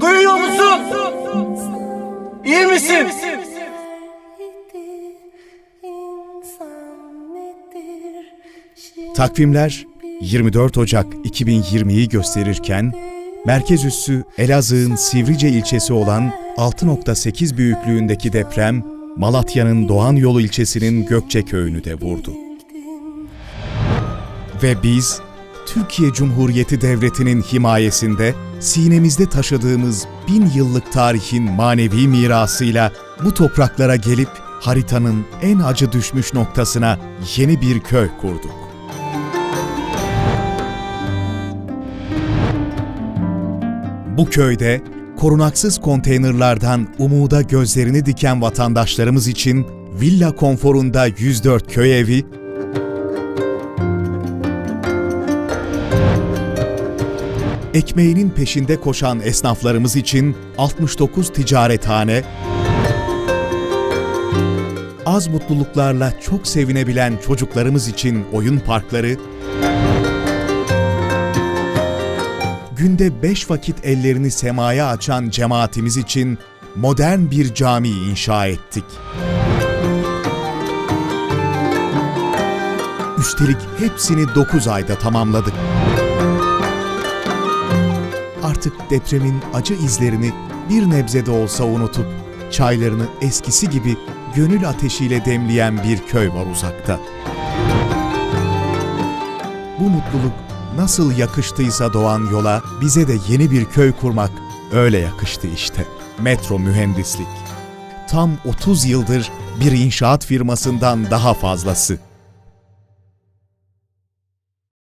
Duyuyor musun? İyi misin? Takvimler 24 Ocak 2020'yi gösterirken merkez üssü Elazığ'ın Sivrice ilçesi olan 6.8 büyüklüğündeki deprem Malatya'nın Doğan Yolu ilçesinin Gökçe köyünü de vurdu. Ve biz Türkiye Cumhuriyeti Devleti'nin himayesinde sinemizde taşıdığımız bin yıllık tarihin manevi mirasıyla bu topraklara gelip haritanın en acı düşmüş noktasına yeni bir köy kurduk. Bu köyde korunaksız konteynerlardan umuda gözlerini diken vatandaşlarımız için villa konforunda 104 köy evi, ekmeğinin peşinde koşan esnaflarımız için 69 ticarethane, az mutluluklarla çok sevinebilen çocuklarımız için oyun parkları, günde beş vakit ellerini semaya açan cemaatimiz için modern bir cami inşa ettik. Üstelik hepsini 9 ayda tamamladık. Artık depremin acı izlerini bir nebze de olsa unutup çaylarını eskisi gibi gönül ateşiyle demleyen bir köy var uzakta. Bu mutluluk nasıl yakıştıysa doğan yola bize de yeni bir köy kurmak öyle yakıştı işte. Metro Mühendislik. Tam 30 yıldır bir inşaat firmasından daha fazlası.